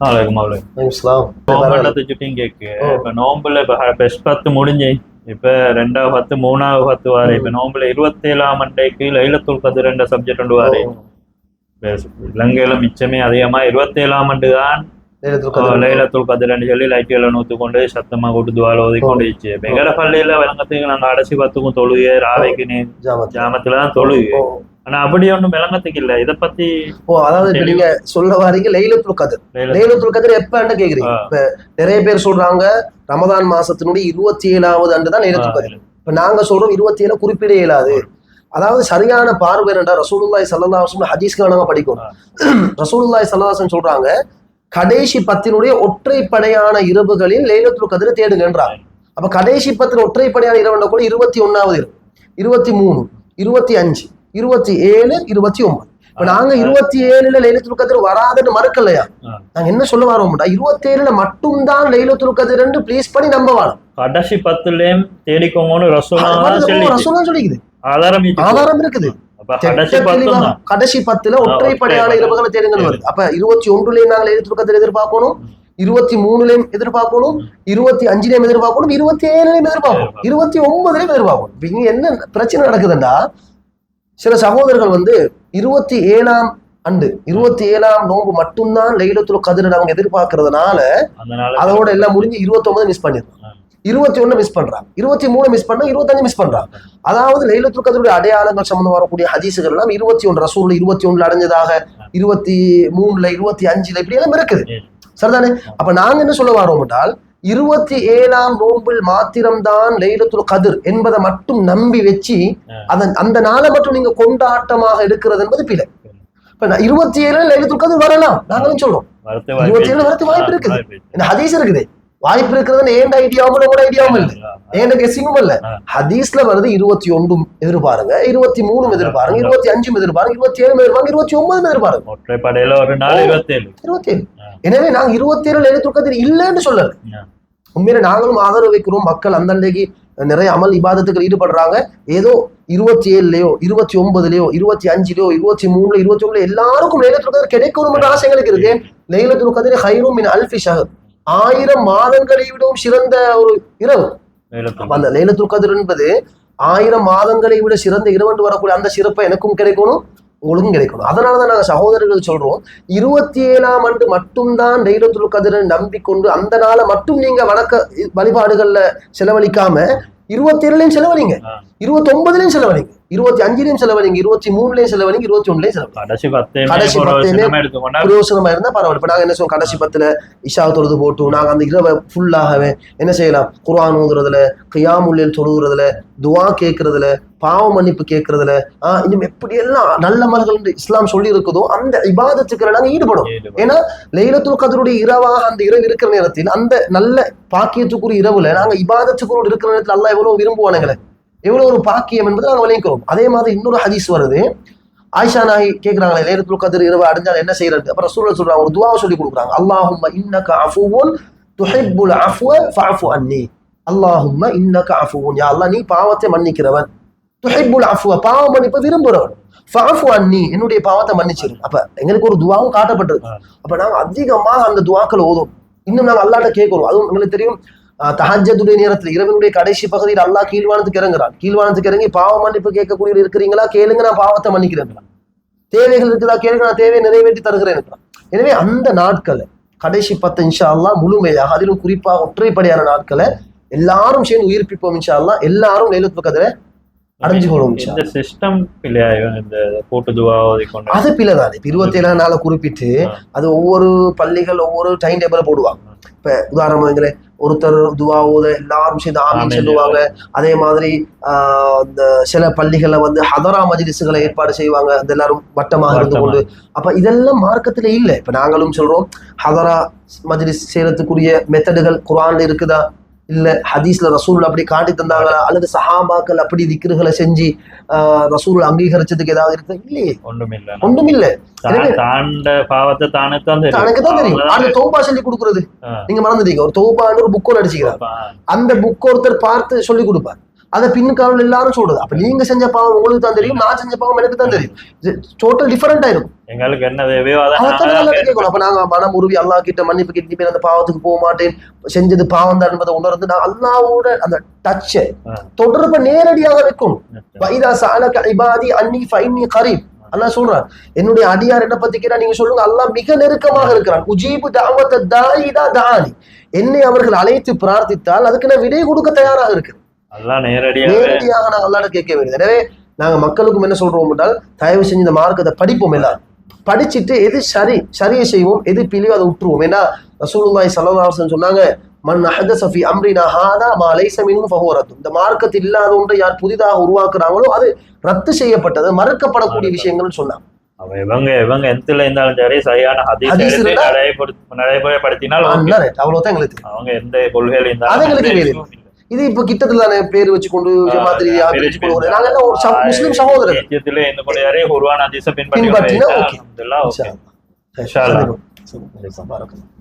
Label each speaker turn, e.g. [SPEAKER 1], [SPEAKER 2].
[SPEAKER 1] வலைக்கும் வலைக்கும்
[SPEAKER 2] இஸ்லாம்
[SPEAKER 1] நோம்புல சுட்டியும் கேக்கு இப்ப நோம்புல இப்ப பெஸ்ட் பத்து முடிஞ்சு இப்ப ரெண்டாவது பத்து மூணாவது பத்து வாரு இப்ப நோம்புல இருபத்தேழாம் மண்டைக்கு லைலத்துல் கதிர் என்ற சப்ஜெக்ட் ஒன்று வாரு இலங்கையில மிச்சமே அதிகமா ஆண்டு தான்
[SPEAKER 2] லைலத்துல் கத்ர்.
[SPEAKER 1] லைலத்துல் கதிரன்னு சொல்லி லைட்டுகளை நூத்து கொண்டு சத்தமா கொண்டு துவால ஓதி கொண்டு வச்சு எங்கட பள்ளியில விளங்கத்துக்கு நாங்க அடைசி பத்துக்கும் தொழுகை ராவைக்கு. ஜாமத்துல தான் தொழுகு ஆனா அப்படி ஒண்ணும் விளங்கத்துக்கு இல்ல. இத பத்தி
[SPEAKER 2] ஓ அதாவது நீங்க சொல்ல வாரீங்க லைலத்துல் கதிர்.
[SPEAKER 1] லைலத்துல்
[SPEAKER 2] கதிர் எப்பன்னு கேக்குறீங்க. இப்ப நிறைய பேர் சொல்றாங்க ரமதான் மாசத்தினுடைய இருபத்தி ஏழாவது ஆண்டு தான் லைலத்துல் கதிர். இப்ப நாங்க சொல்றோம் இருபத்தி ஏழு குறிப்பிட இயலாது. அதாவது சரியான பார்வை என்னடா ரசூலுல்லாய் வஸல்லம் ஹதீஸ்களை நாங்க படிக்கும் ரசூலுல்லாய் வஸல்லம் சொல்றாங்க கடைசி பத்தினுடைய ஒற்றைப்படையான இரவுகளில் லைலத்துல் கதிரை தேடுங்கன்றாங்க. அப்ப கடைசி பத்திர ஒற்றைப்படையான இரவுன்ற கூட? இருபத்தி ஒன்னாவது இரவு. இருபத்தி மூணு இருபத்தி அஞ்சு. இருபத்தி ஏழு இருபத்தி ஒன்பது. இப்ப நாங்க இருபத்தி ஏழுல லைலத்துல் கதிர் வராதுன்னு மறுக்கலையா. நாங்க என்ன சொல்ல வரோம்டா இருபத்தி ஏழுல மட்டும்தான் லைலத்துல் கதிர் ப்ளீஸ் பண்ணி நம்ப வேணும்
[SPEAKER 1] கடைசி பத்துலயும் தேடிக்கோங்கன்னு ரசோலா சொல்லி
[SPEAKER 2] ரசூலா சொல்லிக்குது.
[SPEAKER 1] ஆதாரம்
[SPEAKER 2] ஆதாரம் இருக்குது.
[SPEAKER 1] கடைசி
[SPEAKER 2] பத்துல ஒற்றைப்படையான
[SPEAKER 1] ஒற்றைப்படை.
[SPEAKER 2] இரவுகளை தேடுங்கள் வருது. அப்ப இருபத்தி ஒன்றுலயும் நாங்கள் எழுத்துக்கத்தில் எதிர்பார்க்கணும் இருபத்தி மூணுலயும் எதிர்பார்க்கணும் இருபத்தி அஞ்சுலயும் எதிர்பார்க்கணும் இருபத்தி ஏழுலயும் எதிர்பார்க்கணும் இருபத்தி ஒன்பதுலயும் எதிர்பார்க்கணும். இங்க என்ன பிரச்சனை நடக்குதுன்னா சில சகோதரர்கள் வந்து இருபத்தி ஏழாம் ஆண்டு இருபத்தி ஏழாம் நோன்பு மட்டும்தான் லைலத்துல் கதிரை அவங்க எதிர்பார்க்கறதுனால அதோட எல்லாம் முடிஞ்சு இருபத்தி ஒன்பது மிஸ் பண்ணிடுறாங்க. இருபத்தி ஒண்ணு மிஸ் பண்றாங்க. இருபத்தி மூணு மிஸ் பண்ணா இருபத்தஞ்சு மிஸ் பண்றாங்க. அதாவது லைலத்துல் கதருடைய அடையாளங்கள் சம்பந்தம் வரக்கூடிய ஹதீசுகள் எல்லாம் இருபத்தி ஒன்று ரசூல் இருபத்தி ஒண்ணுல அடைஞ்சதாக இருபத்தி மூணுல இருபத்தி அஞ்சுல இப்படி எல்லாம் இருக்குது. சரிதானே? அப்ப நாங்க என்ன சொல்ல வரோம் என்றால் இருபத்தி ஏழாம் நோம்பில் மாத்திரம்தான் லைலத்துல் கதிர் என்பதை மட்டும் நம்பி வச்சு அதன் அந்த நாளை மட்டும் நீங்க கொண்டாட்டமாக எடுக்கிறது என்பது பிழை. இப்ப இருபத்தி ஏழுல லைலத்துல் கதிர் வரலாம். நாங்களும் சொல்றோம். இருபத்தி ஏழு வரத்து வாய்ப்பு இருக்குது. இந்த ஹதீஸ் இருக்குது. வாய்ப்பு இருக்கிறதுன்னு ஏண்ட ஐடியாவும் நம்மளோட ஐடியாவும் இல்லை. ஏண்ட கெஸ்ஸிங்கும் இல்ல. ஹதீஸ்ல வருது இருபத்தி ஒன்றும் எதிர்பாருங்க. இருபத்தி மூணும் எதிர்பாருங்க. இருபத்தி அஞ்சும் எதிர்பாருங்க. இருபத்தி ஏழு எதிர்பாருங்க. இருபத்தி ஒன்பதும் எதிர்பாருங்க. இருபத்தி ஏழு. எனவே நாங்க இருபத்தி ஏழு எழுத்துக்கத்தில் இல்லைன்னு சொல்லல. உண்மையில நாங்களும் ஆதரவு வைக்கிறோம். மக்கள் அந்தண்டைக்கு நிறைய அமல் இபாதத்துக்கு ஈடுபடுறாங்க. ஏதோ இருபத்தி ஏழுலயோ இருபத்தி ஒன்பதுலயோ இருபத்தி அஞ்சுலயோ இருபத்தி மூணுல இருபத்தி ஒண்ணுல எல்லாருக்கும் லைலத்துல் கதிர் கிடைக்கணும் என்ற ஆசை எங்களுக்கு இருக்கு லைலத்துல் கதிர் ஹைரும் மின் அல்ஃபி ஷஹர் ஆயிரம் மாதங்களை விடவும் சிறந்த ஒரு இரவு. அந்த லைலத்துல் கதிர் என்பது ஆயிரம் மாதங்களை விட சிறந்த இரவென்று வரக்கூடிய அந்த சிறப்பை எனக்கும் கிடைக்கணும் உங்களுக்கும் கிடைக்கணும். அதனாலதான் நாங்க சகோதரர்கள் சொல்றோம் இருபத்தி ஏழாம் ஆண்டு மட்டும்தான் லைலத்துல் கதிரை நம்பிக்கொண்டு அந்த நாளை மட்டும் நீங்க வணக்க வழிபாடுகள்ல செலவழிக்காம இருபத்தி ஏழுலையும் செலவழிங்க. இருபத்தி ஒன்பதுலயும் செலவழிங்க இருபத்தி அஞ்சுலயும் செலவழிங்க இருபத்தி மூணுலயும் செலவழிங்க இருபத்தி ஒண்ணுலயும் செலவழிங்க.
[SPEAKER 1] கடைசி எடுத்துக்கொண்டா?
[SPEAKER 2] பிரயோசனமா இருந்தா பரவாயில்ல. இப்ப நாங்க என்ன சொல்றோம்? கடைசி பத்துல இஷா தொழுது போட்டு நாங்க அந்த இரவை ஃபுல்லாகவே என்ன செய்யலாம்? குர்ஆன் ஓதுறதுல கியாமுல்லில் தொழுகிறதுல துவா கேட்கறதுல பாவ மன்னிப்பு கேட்கறதுல ஆஹ் இன்னும் எப்படி எல்லாம் நல்ல மலர்கள் இஸ்லாம் சொல்லி இருக்குதோ அந்த இபாதத்துக்களை நாங்க ஈடுபடும் ஏன்னா லைலத்துல் கதருடைய இரவாக அந்த இரவு இருக்கிற நேரத்தில் அந்த நல்ல பாக்கியத்துக்குரிய இரவுல நாங்க இபாதத்துக்குள்ள இருக்கிற நேரத்தில் அல்லாஹ் எவ்வளவு விரும்புவானுங்களே. எவ்வளவு ஒரு பாக்கியம் என்பதை நாங்கள் விளைவிக்கிறோம் அதே மாதிரி இன்னொரு ஹதீஸ் வருது. ஆயிஷா நாய் கேட்குறாங்களே லைலத்துல் கதிர் இரவு அடைஞ்சால் என்ன செய்யறது? அப்புறம் சூழல் சொல்றாங்க ஒரு துவாவை சொல்லி கொடுக்குறாங்க. அல்லாஹும் இன்னக அஃபுவுன் துஹிப்புல் அஃபுவ ஃபஅஃபு அன்னி. அல்லாஹும் இன்னக அஃபுவுன். யா அல்லாஹ் நீ பாவத்தை மன்னிக்கிறவன். துஹிப்புல் அஃபுவ பாவம் மன்னிப்பை விரும்புறவன். ஃபாஃபு அன்னி என்னுடைய பாவத்தை மன்னிச்சிரு. அப்ப எங்களுக்கு ஒரு துவாவும் காட்டப்பட்டிருக்கு. அப்ப நாங்க அதிகமாக அந்த துவாக்கள் ஓதும். இன்னும் நாங்க அல்லாட்ட கேட்கிறோம் அதுவும் எங்களுக்கு தெரியும். தஹஜதுடைய நேரத்தில் நேரத்துல இரவினுடைய கடைசி பகுதியில் அல்லாஹ் கீழ்வானத்துக்கு இறங்குறான் கீழ்வானத்துக்கு இறங்கி பாவ மன்னிப்பு கேட்கக்கூடிய இருக்கிறீங்களா? கேளுங்க நான் பாவத்தை மன்னிக்கிறேன் தேவைகள் இருக்குதா? கேளுங்க நான் தேவையை நிறைவேற்றி தருகிறேன் எனவே அந்த நாட்களை கடைசி பத்து இன்ஷா அல்லாஹ் முழுமையாக அதிலும் குறிப்பாக ஒற்றைப்படையான நாட்களை எல்லாரும் சேர்ந்து உயிர்ப்பிப்போம் இன்ஷா அல்லாஹ் எல்லாரும் லைலத்துல் கதிரை அடைஞ்சு இன்ஷா
[SPEAKER 1] இந்த சிஸ்டம் இந்த துவா ஓதிக்கொண்டு
[SPEAKER 2] அது பிள்ளை தான் இப்ப இருபத்தி ஏழாம் நாளை குறிப்பிட்டு. அது ஒவ்வொரு பள்ளிகள் ஒவ்வொரு டைம் டேபிள போடுவாங்க. இப்ப உதாரணமா வைங்களேன், ஒருத்தர் துவா ஓத எல்லாரும் சேர்ந்து ஆமீன்
[SPEAKER 1] ஆமீன்
[SPEAKER 2] சொல்லுவாங்க. அதே மாதிரி ஆஹ் இந்த சில பள்ளிகள்ல வந்து ஹதரா மஜ்லிஸுகளை ஏற்பாடு செய்வாங்க. அந்த எல்லாரும் வட்டமாக இருந்து கொண்டு. அப்ப இதெல்லாம் மார்க்கத்துல இல்ல. இப்ப நாங்களும் சொல்றோம் ஹதரா மஜ்லிஸ் செய்யறதுக்குரிய மெத்தடுகள் குர்ஆன்ல இருக்குதா? இல்ல ஹதீஸ்ல ரசூல் அப்படி காட்டி தந்தாங்களா? அல்லது சஹாபாக்கள் அப்படி திக்ருகளை செஞ்சு ரசூல் அங்கீகரிச்சதுக்கு ஏதாவது இருக்குதா இல்லையே.
[SPEAKER 1] ஒன்றும் இல்ல
[SPEAKER 2] ஒண்ணும் இல்ல எனவே-
[SPEAKER 1] தாண்ட பாவத்தை தானே தான் தெரியும்.
[SPEAKER 2] அந்த தௌபா சொல்லி கொடுக்குறது. நீங்க மறந்துட்டீங்க. ஒரு தௌபான்னு ஒரு புக்கோட அடிச்சுக்கிறார். அந்த புக் ஒருத்தர் பார்த்து சொல்லி கொடுப்பார். அதை பின்னுக்காரர்கள் எல்லாரும் சொல்றது. அப்ப நீங்க செஞ்ச பாவம் உங்களுக்கு தான் தெரியும் நான் செஞ்ச பாவம் எனக்கு தான் தெரியும். டோட்டல் டிஃபரெண்டா இருக்கும்.
[SPEAKER 1] எங்களுக்கு என்ன
[SPEAKER 2] கேட்கணும். அப்ப நாங்க மனம் உருவி அல்லா கிட்ட மன்னிப்பு கிட்ட அந்த பாவத்துக்கு போக மாட்டேன். செஞ்சது பாவம் தான் என்பதை உணர்ந்து நான் அல்லாவோட அந்த டச்சை. தொடர்பை நேரடியாக வைக்கணும். வைதா சாலக இபாதி அன்னி ஃபைன்னி கரீப். அல்லாஹ் சொல்றான் என்னுடைய அடியார் என்ன பத்தி கேட்டா நீங்க சொல்லுங்க. அல்லாஹ் மிக நெருக்கமாக இருக்கிறான். உஜீபு தாவத்த தாயிதா தானி என்னை அவர்கள் அழைத்து பிரார்த்தித்தால் அதுக்கு நான் விடை கொடுக்க தயாராக இருக்கு நேரடியாக நாங்கள் அல்லாட கேட்க வேண்டும் எனவே நாங்க மக்களுக்கும் என்ன சொல்றோம் என்றால் தயவு செஞ்சு இந்த மார்க்கத்தை படிப்போம் எல்லாரும். படிச்சுட்டு எது சரி சரியை செய்வோம் எது பிழிவோ அதை விட்டுருவோம் ஏன்னா அலைஹி வஸல்லம் சொன்னாங்க மன் அஹதஸ ஃபீ அம்ரினா ஹாதா மா லைஸ மின்ஹு ஃபஹுவ ரத்து. இந்த மார்க்கத்தில் இல்லாத ஒன்றை யார் புதிதாக உருவாக்குறாங்களோ அது ரத்து செய்யப்பட்டது மறுக்கப்படக்கூடிய விஷயங்கள்னு சொன்னாங்க.
[SPEAKER 1] அவ இவங்க இவங்க எந்தல இருந்தாலும் சரி சரியான நடைமுறைப்படுத்தினால்.
[SPEAKER 2] அவ்வளவுதான் எங்களுக்கு.
[SPEAKER 1] அவங்க எந்த கொள்கையில இருந்தாலும்.
[SPEAKER 2] இது இப்ப கிட்டத்துல தானே பேர் வச்சு கொண்டு ஜமாத் ரீதியாக பிரிச்சு கொள்வது. நாங்க என்ன ஒரு முஸ்லிம் சகோதரர்
[SPEAKER 1] குர்ஆன் ஹதீஸை
[SPEAKER 2] பின்பற்றினா. இன்ஷா அல்லாஹ்.
[SPEAKER 1] இன்ஷா அல்லாஹ்.